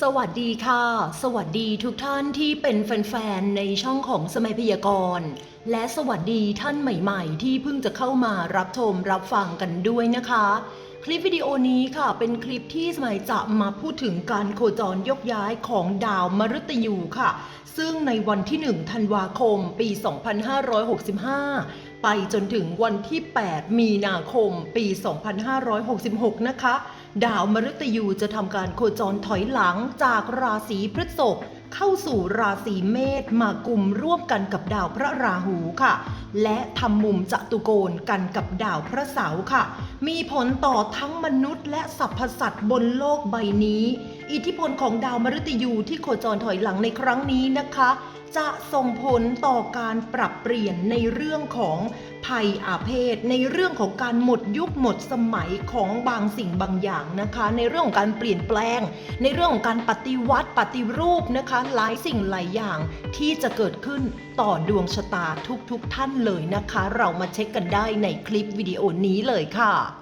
สวัสดีค่ะ สวัสดีทุกท่านที่เป็นแฟนๆ ในช่องของสมัยพยากรณ์ และสวัสดีท่านใหม่ๆ ที่เพิ่งจะเข้ามารับชมรับฟังกันด้วยนะคะ คลิปวิดีโอนี้ค่ะ เป็นคลิปที่สมัยจะมาพูดถึงการโคจรยกย้ายของดาวมฤตยูค่ะ ซึ่งในวันที่ 1 ธันวาคม ปี 2565 ไปจนถึงวันที่ 8 มีนาคม ปี 2566 นะคะ ดาวมฤตยูจะทำการโคจรถอยหลังจากราศีพฤษภเข้าสู่ราศีเมษมากลุ่มร่วมกันกับดาวพระราหูค่ะ และทำมุมจัตุโกณกันกับดาวพระเสาร์ค่ะ มีผลต่อทั้งมนุษย์และสรรพสัตว์บนโลกใบนี้ อิทธิพลของดาวมฤตยูที่โคจรถอยหลังในครั้งนี้นะคะ จะส่งผลต่อการปรับเปลี่ยนในเรื่องของภัยอาเพศ ในเรื่องของการหมดยุคหมดสมัยของบางสิ่งบางอย่างนะคะ ในเรื่องของการเปลี่ยนแปลง ในเรื่องของการปฏิวัติปฏิรูปนะคะ หลายสิ่งหลายอย่างที่จะเกิดขึ้นต่อดวงชะตาทุกๆทท่านเลยนะคะ เรามาเช็คกันได้ในคลิปวิดีโอนี้เลยค่ะ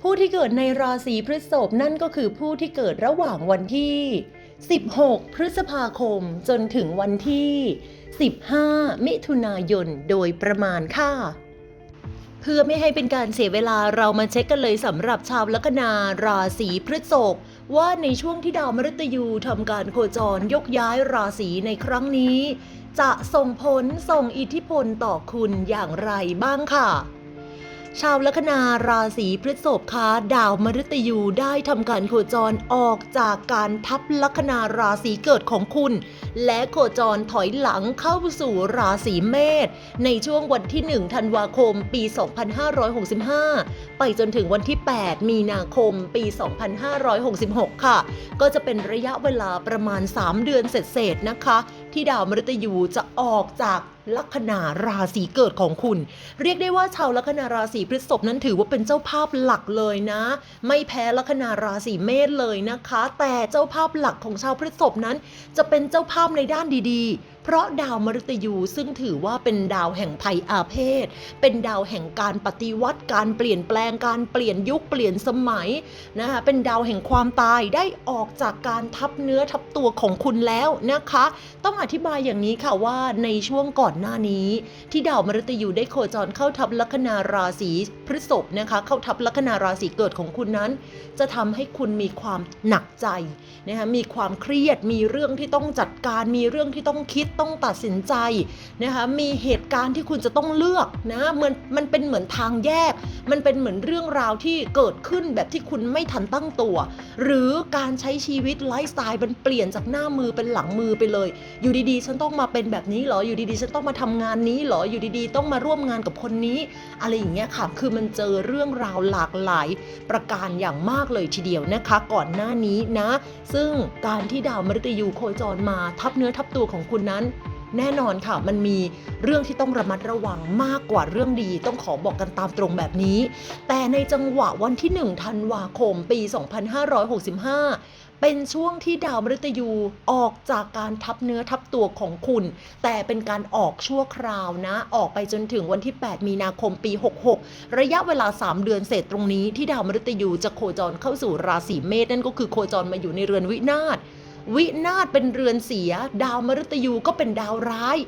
ผู้ที่เกิดในราศีพฤษภนั่นก็คือผู้ที่เกิดระหว่างวันที่ 16 พฤษภาคมจนถึงวันที่ 15 มิถุนายนโดยประมาณค่ะเพื่อไม่ให้เป็นการเสียเวลาเรามาเช็คกันเลยสำหรับชาวลัคนาราศีพฤษภว่าในช่วงที่ดาวมฤตยูทำการโคจรยกย้ายราศีในครั้งนี้ จะส่งผลส่งอิทธิพลต่อคุณอย่างไรบ้างค่ะ ชาวลัคนาราศีพฤษภคะดาวมฤตยูได้ทำการโคจรออกจากการทับลัคนาราศีเกิดของคุณ และโคจรถอยหลังเข้าสู่ราศีเมษในช่วงวันที่ 1 ธันวาคม ปี 2565 ไปจนถึงวันที่ 8 มีนาคม ปี 2566 ค่ะ ก็จะเป็นระยะเวลาประมาณ 3 เดือนเศษๆนะคะที่ดาวมฤตยูจะออกจากลัคนาราศีเกิดของคุณ เรียกได้ว่าชาวลัคนาราศีพฤษภนั้นถือว่าเป็นเจ้าภาพหลักเลยนะ ไม่แพ้ลัคนาราศีเมษเลยนะคะ แต่เจ้าภาพหลักของชาวพฤษภนั้น จะเป็นเจ้าภาพในด้านดีๆเพราะดาวมฤตยูซึ่งถือว่าเป็นดาวแห่งภัยอาเพศ เป็นดาวแห่งการปฏิวัติ การเปลี่ยนแปลง การเปลี่ยนยุคเปลี่ยนสมัยนะคะเป็นดาวแห่งความตายได้ออกจากการทับเนื้อทับตัวของคุณแล้วนะคะ ต้องอธิบายอย่างนี้ค่ะว่าในช่วงก่อนหน้านี้ ที่ดาวมฤตยูได้โคจรเข้าทับลัคนาราศีพฤษภนะคะเข้าทับลัคนาราศีเกิดของคุณนั้น จะทำให้คุณมีความหนักใจนะคะมีความเครียดมีเรื่องที่ต้องจัดการมีเรื่องที่ต้องคิดต้องตัดสินใจนะคะมีเหตุการณ์ที่คุณจะต้องเลือกนะมันมันเป็นเหมือนทางแยก มันเป็นเหมือนเรื่องราวที่เกิดขึ้นแบบที่คุณไม่ทันตั้งตัว หรือการใช้ชีวิตไลฟ์สไตล์มันเปลี่ยนจากหน้ามือเป็นหลังมือไปเลย อยู่ดีๆ ฉันต้องมาเป็นแบบนี้เหรออยู่ดีๆ ฉันต้องมาทำงานนี้เหรออยู่ดีๆ ต้องมาร่วมงานกับคนนี้ อะไรอย่างเงี้ยค่ะคือมันเจอเรื่องราวหลากหลายประการอย่างมากเลยทีเดียวนะคะ ก่อนหน้านี้นะ ซึ่งการที่ดาวมฤตยูโคจรมาทับเนื้อทับตัวของคุณนั้นแน่นอนค่ะ มันมีเรื่องที่ต้องระมัดระวังมากกว่าเรื่องดีต้องขอบอกกันตามตรงแบบนี้ แต่ในจังหวะวันที่ 1 ธันวาคม ปี 2565 เป็นช่วงที่ดาวมฤตยูออกจากการทับเนื้อทับตัวของคุณ แต่เป็นการออกชั่วคราวนะ ออกไปจนถึงวันที่ 8 มีนาคมปี 66 ระยะเวลา 3 เดือนเศษตรงนี้ที่ดาวมฤตยูจะโคจรเข้าสู่ราศีเมษนั่นก็คือโคจรมาอยู่ในเรือนวินาศ วินาศเป็นเรือนเสีย ดาวมฤตยูก็เป็นดาวร้าย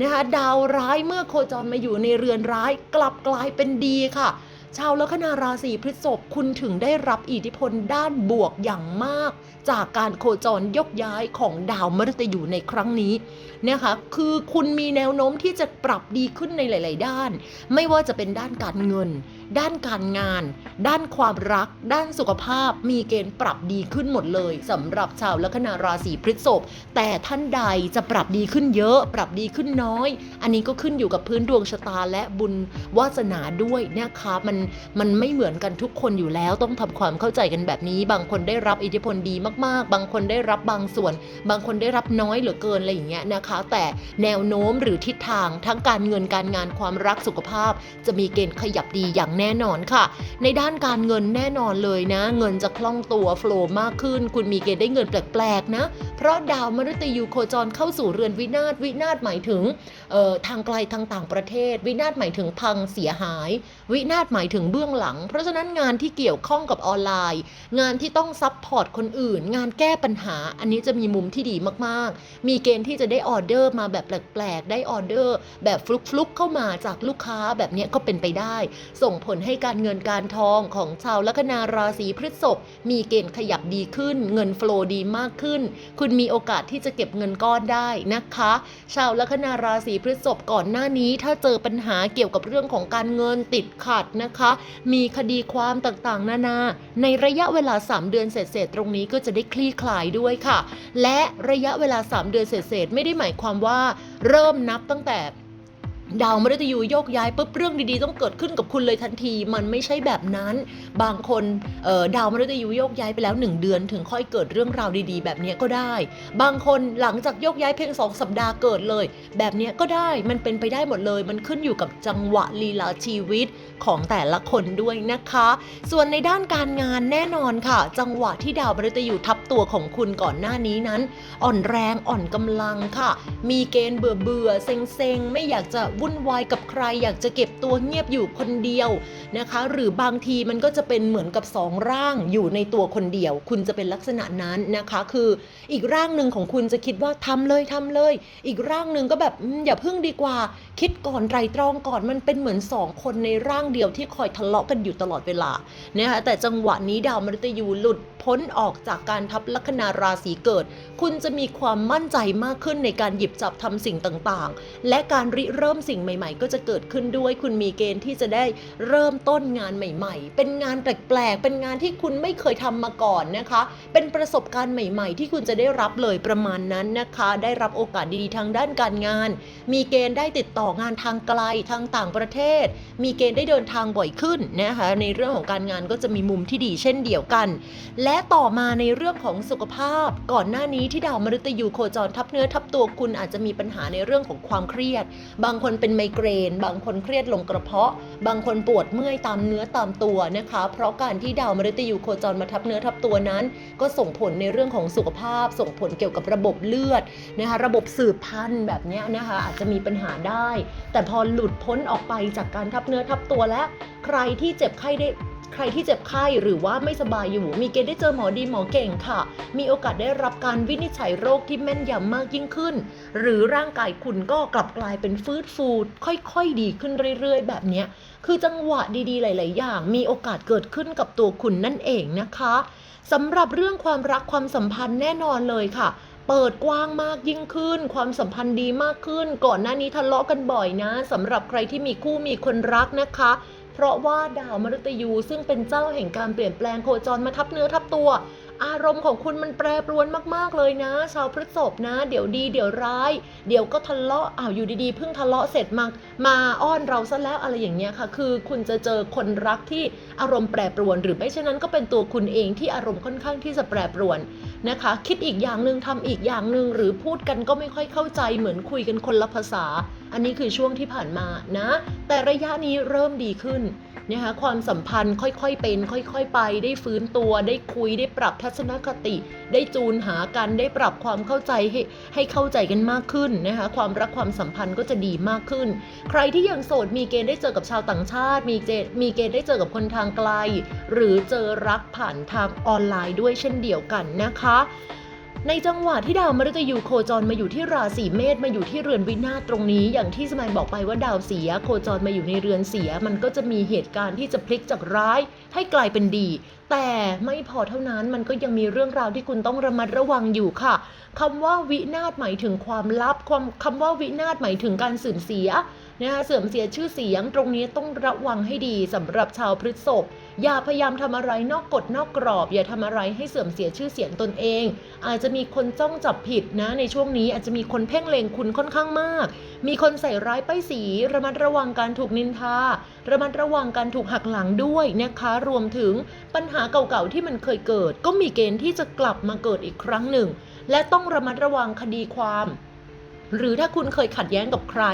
นะคะดาวร้ายเมื่อโคจรมาอยู่ในเรือนร้าย กลับกลายเป็นดีค่ะ ชาวลัคนาราศีพฤษภคุณถึงได้รับอิทธิพลด้านบวกอย่างมาก จากการโคจรยกย้ายของดาวมฤตยูในครั้งนี้เนี่ยค่ะคือคุณมีแนวโน้มที่จะปรับดีขึ้นในหลาย ๆ ด้าน ไม่ว่าจะเป็นด้านการเงิน ด้านการงาน ด้านความรัก ด้านสุขภาพ มีเกณฑ์ปรับดีขึ้นหมดเลยสำหรับชาวลัคนาราศีพฤษภแต่ท่านใดจะปรับดีขึ้นเยอะ ปรับดีขึ้นน้อย อันนี้ก็ขึ้นอยู่กับพื้นดวงชะตาและบุญวาสนาด้วยนะคะมันมันไม่เหมือนกันทุกคนอยู่แล้วต้องทำความเข้าใจกันแบบนี้ บางคนได้รับอิทธิพลดีมากๆ บางคนได้รับบางส่วน บางคนได้รับน้อยเหลือเกินอะไรอย่างเงี้ยนะคะ แต่แนวโน้มหรือทิศทางทั้งการเงินการงานความรักสุขภาพ จะมีเกณฑ์ขยับดีอย่างแน่นอนค่ะ ในด้านการเงินแน่นอนเลยนะ เงินจะคล่องตัวโฟล์มากขึ้น คุณมีเกณฑ์ได้เงินแปลกๆนะ เพราะดาวมฤตยูโคจรเข้าสู่เรือนวินาศวินาศหมายถึงทางไกลทางต่างประเทศ วินาศหมายถึงพังเสียหาย วินาศหมายถึงเบื้องหลัง เพราะฉะนั้นงานที่เกี่ยวข้องกับออนไลน์ งานที่ต้องซัพพอร์ตคนอื่น งานแก้ปัญหา อันนี้จะมีมุมที่ดีมากๆ มีเกณฑ์ที่จะได้ออเดอร์มาแบบแปลกๆ ได้ออเดอร์แบบฟลุกๆเข้ามาจากลูกค้าแบบนี้ก็เป็นไปได้ ส่งผลให้การเงินการทองของชาวลัคนาราศีพฤษภมีเกณฑ์ขยับดีขึ้น เงินฟลว์ดีมากขึ้น คุณมีโอกาสที่จะเก็บเงินก้อนได้นะคะ ชาวลัคนาราศีพฤษภก่อนหน้านี้ถ้าเจอปัญหาเกี่ยวกับเรื่องของการเงินติดขัดนะคะมีคดีความต่างๆ นานา ในระยะเวลา 3 เดือนเศษๆตรงนี้ก็จะได้คลี่คลายด้วยค่ะ และระยะเวลา 3 เดือนเศษๆไม่ได้หมายความว่า เริ่มนับตั้งแต่ดาวมฤตยูโยกย้ายปุ๊บเรื่องดีๆ ต้องเกิดขึ้นกับคุณเลยทันที มันไม่ใช่แบบนั้น บางคนออดาวมฤตยูโยกย้ายไปแล้ว 1 เดือน ถึงค่อยเกิดเรื่องราวดีๆ แบบนี้ก็ได้ บางคนหลังจากโยกย้ายเพียง 2 สัปดาห์เกิดเลย แบบนี้ก็ได้มันเป็นไปได้หมดเลย มันขึ้นอยู่กับจังหวะลีลาชีวิต ของแต่ละคนด้วยนะคะ ส่วนในด้านการงานแน่นอนค่ะ จังหวะที่ดาวมฤตยูทับตัวของคุณก่อนหน้านี้นั้น อ่อนแรงอ่อนกำลังค่ะ มีเกณฑ์เบื่อเบื่อเซ็งเซ็งไม่อยากจะวุ่นวายกับใคร อยากจะเก็บตัวเงียบอยู่คนเดียวนะคะ หรือบางทีมันก็จะเป็นเหมือนกับสองร่างอยู่ในตัวคนเดียว คุณจะเป็นลักษณะนั้นนะคะ คืออีกร่างหนึ่งของคุณจะคิดว่าทำเลยทำเลย อีกร่างหนึ่งก็แบบอย่าพึ่งดีกว่า คิดก่อนไตรตรองก่อนมันเป็นเหมือนสองคนในร่างเดียวที่คอยทะเลาะกันอยู่ตลอดเวลานะคะแต่จังหวะนี้ดาวมฤตยูหลุดพ้นออกจากการทับลัคนาราศีเกิด คุณจะมีความมั่นใจมากขึ้นในการหยิบจับทำสิ่งต่างๆ และการริเริ่มสิ่งใหม่ๆ ก็จะเกิดขึ้นด้วย คุณมีเกณฑ์ที่จะได้เริ่มต้นงานใหม่ ๆ เป็นงานแปลกๆ เป็นงานที่คุณไม่เคยทำมาก่อนนะคะ เป็นประสบการณ์ใหม่ ๆ ที่คุณจะได้รับเลยประมาณนั้นนะคะ ได้รับโอกาสดีๆทางด้านการงาน มีเกณฑ์ได้ติดต่องานทางไกลทางต่างประเทศ มีเกณฑ์ได้เดินทางบ่อยขึ้นนะคะในเรื่องของการงานก็จะมีมุมที่ดีเช่นเดียวกัน และต่อมาในเรื่องของสุขภาพ ก่อนหน้านี้ที่ดาวมฤตยูโคจรทับเนื้อทับตัวคุณอาจจะมีปัญหาในเรื่องของความเครียด บางคนเป็นไมเกรน บางคนเครียดลงกระเพาะ บางคนปวดเมื่อยตามเนื้อตามตัวนะคะ เพราะการที่ดาวมฤตยูโคจรมาทับเนื้อทับตัวนั้น ก็ส่งผลในเรื่องของสุขภาพ ส่งผลเกี่ยวกับระบบเลือดนะคะระบบสืบพันธุ์แบบนี้นะคะอาจจะมีปัญหาได้ แต่พอหลุดพ้นออกไปจากการทับเนื้อทับตัวและใครที่เจ็บไข้ได้ใครที่เจ็บไข้หรือว่าไม่สบายอยู่ มีเกณฑ์ได้เจอหมอดีหมอเก่งค่ะ มีโอกาสได้รับการวินิจฉัยโรคที่แม่นยำมากยิ่งขึ้น หรือร่างกายคุณก็กลับกลายเป็นฟืดฟูค่อยๆดีขึ้นเรื่อยๆ แบบนี้คือจังหวะดีๆ หลาย ๆ อย่าง มีโอกาสเกิดขึ้นกับตัวคุณนั่นเองนะคะสำหรับเรื่องความรักความสัมพันธ์แน่นอนเลยค่ะ เปิดกว้างมากยิ่งขึ้น ความสัมพันธ์ดีมากขึ้น ก่อนหน้านี้ทะเลาะกันบ่อยนะสำหรับใครที่มีคู่มีคนรักนะคะ เพราะว่าดาวมฤตยูซึ่งเป็นเจ้าแห่งการเปลี่ยนแปลงโคจรมาทับเนื้อทับตัว อารมณ์ของคุณมันแปรปรวนมากๆเลยนะ ชาวพฤษภนะ เดี๋ยวดีเดี๋ยวร้าย เดี๋ยวก็ทะเลาะอ้าวอยู่ดีๆเพิ่งทะเลาะเสร็จมามาอ้อนเราซะแล้วอะไรอย่างเงี้ยค่ะ คือคุณจะเจอคนรักที่อารมณ์แปรปรวน หรือไม่เช่นนั้นก็เป็นตัวคุณเองที่อารมณ์ค่อนข้างที่จะแปรปรวนนะคะ คิดอีกอย่างหนึ่งทำอีกอย่างหนึ่งหรือพูดกันก็ไม่ค่อยเข้าใจเหมือนคุยกันคนละภาษา อันนี้คือช่วงที่ผ่านมานะ แต่ระยะนี้เริ่มดีขึ้น นะคะความสัมพันธ์ค่อยๆเป็น ค่อยๆ ไป ได้ฟื้นตัว ได้คุยได้ปรับทัศนคติ ได้จูนหากันได้ปรับความเข้าใจให้ให้เข้าใจกันมากขึ้นนะคะความรักความสัมพันธ์ก็จะดีมากขึ้น ใครที่ยังโสดมีเกณฑ์ได้เจอกับชาวต่างชาติ มีเกณฑ์มีเกณฑ์ได้เจอกับคนทางไกล หรือเจอรักผ่านทางออนไลน์ด้วยเช่นเดียวกันนะคะ ในจังหวะที่ดาวมฤตยูโคจรมาอยู่ที่ราศีเมษมาอยู่ที่เรือนวินาศตรงนี้ อย่างที่สมัยบอกไปว่าดาวเสีย โคจรมาอยู่ในเรือนเสีย มันก็จะมีเหตุการณ์ที่จะพลิกจากร้าย ให้กลายเป็นดี แต่ไม่พอเท่านั้นมันก็ยังมีเรื่องราวที่คุณต้องระมัดระวังอยู่ค่ะคำว่าวินาศหมายถึงความลับความคำว่าวินาศหมายถึงการเสื่อมเสียนะคะเสื่อมเสียชื่อเสียงตรงนี้ต้องระวังให้ดีสำหรับชาวพฤษภ อย่าพยายามทำอะไรนอกกฎนอกกรอบ อย่าทำอะไรให้เสื่อมเสียชื่อเสียงตนเอง อาจจะมีคนจ้องจับผิดนะ ในช่วงนี้อาจจะมีคนเพ่งเล็งคุณค่อนข้างมาก มีคนใส่ร้ายป้ายสี ระมัดระวังการถูกนินทา ระมัดระวังการถูกหักหลังด้วยนะคะ รวมถึงปัญหาเก่าๆที่มันเคยเกิด ก็มีเกณฑ์ที่จะกลับมาเกิดอีกครั้งหนึ่ง และต้องระมัดระวังคดีความ หรือถ้าคุณเคยขัดแย้งกับใคร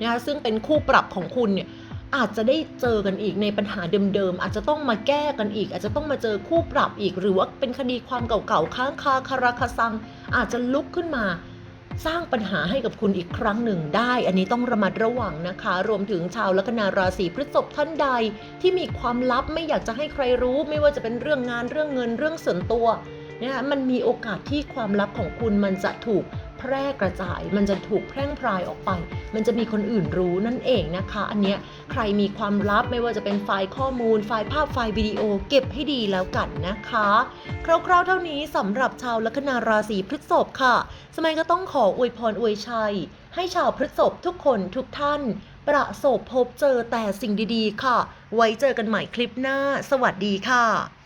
นะคะซึ่งเป็นคู่ปรับของคุณเนี่ย อาจจะได้เจอกันอีกในปัญหาเดิมๆ อาจจะต้องมาแก้กันอีก อาจจะต้องมาเจอคู่ปรับอีก หรือว่าเป็นคดีความเก่าๆ ค้างคาคาราคาซัง อาจจะลุกขึ้นมา สร้างปัญหาให้กับคุณอีกครั้งหนึ่งได้ อันนี้ต้องระมัดระวังนะคะ รวมถึงชาวลัคนาราศีพฤษภท่านใด ที่มีความลับไม่อยากจะให้ใครรู้ ไม่ว่าจะเป็นเรื่องงานเรื่องเงินเรื่องส่วนตัวนะคะมันมีโอกาสที่ความลับของคุณมันจะถูก แพร่กระจาย มันจะถูกแพร่งพรายออกไป มันจะมีคนอื่นรู้นั่นเองนะคะ อันเนี้ยใครมีความลับไม่ว่าจะเป็นไฟล์ข้อมูล ไฟล์ภาพไฟล์วิดีโอเก็บให้ดีแล้วกันนะคะ คร่าวๆเท่านี้สำหรับชาวลัคนาราศีพฤษภค่ะ สมัยก็ต้องขออวยพรอวยชัย ให้ชาวพฤษภทุกคนทุกท่านประสบพบเจอแต่สิ่งดีๆ ค่ะ ไว้เจอกันใหม่คลิปหน้า สวัสดีค่ะ